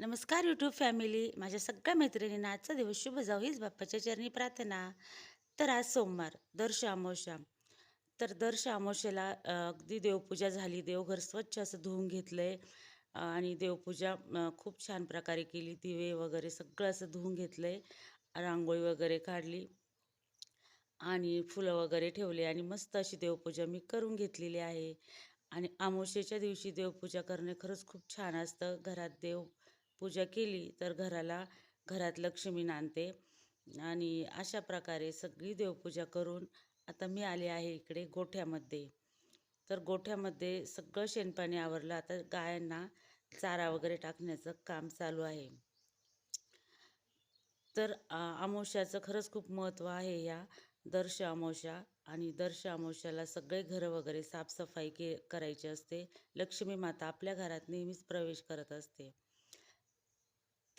नमस्कार YouTube family माझ्या सगळ्या मैत्रिणींना आजचा दिवस शुभ जाऊ हीच बाप्पाच्या चरणी प्रार्थना. तर आज सोमवार दर्श अमावस्या तर दर्श अमावश्याला अगदी देवपूजा झाली. देवघर स्वच्छ असं धुवून घेतलं आहे आणि देवपूजा खूप छान प्रकारे केली. दिवे वगैरे सगळं असं धुवून घेतलं आहे रांगोळी वगैरे काढली. आणि फुलं वगैरे ठेवले. आणि मस्त अशी देवपूजा मी करून घेतलेली आहे. आणि अमावस्येच्या दिवशी देवपूजा करणे खरंच खूप छान असतं. घरात देव पूजा केली तर घराला घरात लक्ष्मी नांदते. आणि अशा प्रकारे सगळी देवपूजा करून आता मी आले आहे इकडे गोठ्यामध्ये. तर गोठ्यामध्ये सगळं शेणपाणी आवरलं. आता गायांना चारा वगैरे टाकण्याचं काम चालू आहे. तर अमावश्याचं खरंच खूप महत्त्व आहे या दर्श अमावश्या आणि दर्श अमावश्याला सगळे घरं वगैरे साफसफाई के करायची असते. लक्ष्मी माता आपल्या घरात नेहमीच प्रवेश करत असते.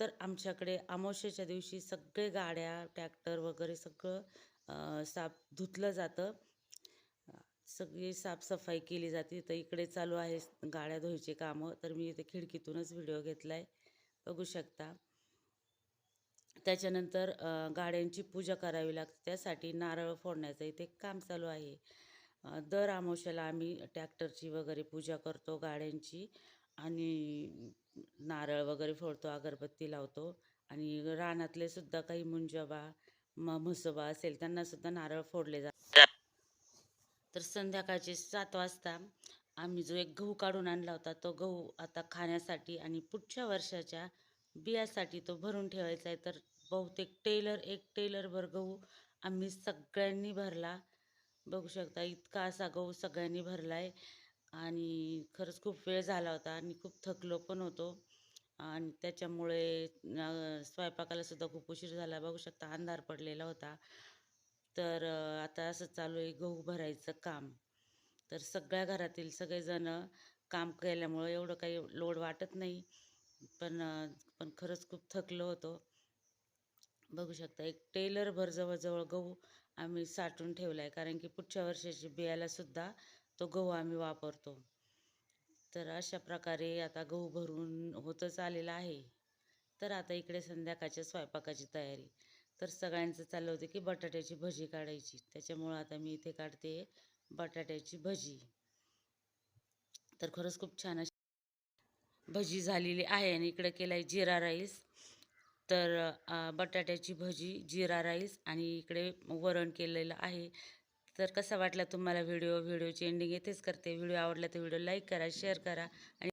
तर आमच्याकडे अमावस्येच्या दिवशी सगळे गाड्या ट्रॅक्टर वगैरे सगळं साफ धुतलं जातं. सगळी साफसफाई केली जाते. तर इकडे चालू आहे गाड्या धुवायचे कामं. तर मी इथे खिडकीतूनच व्हिडिओ घेतला आहे बघू शकता. त्याच्यानंतर गाड्यांची पूजा करावी लागते. त्यासाठी नारळ फोडण्याचं इथे काम चालू आहे. दर अमावस्याला आम्ही ट्रॅक्टरची वगैरे पूजा करतो गाड्यांची. आणि नारळ वगैरे फोडतो अगरबत्ती लावतो आणि रानातले सुद्धा काही मुंजबा म म्हसोबा असेल त्यांना सुद्धा नारळ फोडले जातात. तर संध्याकाळचे सात वाजता आम्ही जो एक गहू काढून आणला होता तो गहू आता खाण्यासाठी आणि पुढच्या वर्षाच्या बियासाठी तो भरून ठेवायचा आहे. तर बहुतेक टेलर एक टेलरभर गहू आम्ही सगळ्यांनी भरला. बघू शकता इतका असा गहू सगळ्यांनी भरला आहे आणि खरंच खूप वेळ झाला होता आणि खूप थकलो पण होतो. आणि त्याच्यामुळे स्वयंपाकालासुद्धा स्वयंपाकाला सुद्धा खूप उशीर झाला. बघू शकता अंधार पडलेला होता. तर आता असं चालू आहे गहू भरायचं काम. तर सगळ्या घरातील सगळेजण काम केल्यामुळं एवढं काही लोड वाटत नाही. पण पण खरंच खूप थकलो होतो. बघू शकता एक टेलरभर जवळजवळ गहू आम्ही साठवून ठेवला आहे कारण की पुढच्या वर्षाची बियाला सुद्धा तो गहू आम्ही वापरतो. तर अशा प्रकारे आता गहू भरून होतच आलेला आहे. तर आता इकडे संध्याकाळच्या स्वयंपाकाची तयारी. तर सगळ्यांचं चाललं होतं की बटाट्याची भजी काढायची. त्याच्यामुळं आता मी इथे काढते बटाट्याची भजी. तर खरंच खूप छान अशी भजी झालेली आहे आणि इकडे केला आहे जिरा राईस. तर बटाट्याची भजी जिरा राईस आणि इकडे वरण केलेलं आहे. तर कसा वाटला तुम्हाला व्हिडिओ व्हिडिओची एंडिंग येथेच करते. व्हिडिओ आवडला तर व्हिडिओ लाईक करा शेअर करा आणि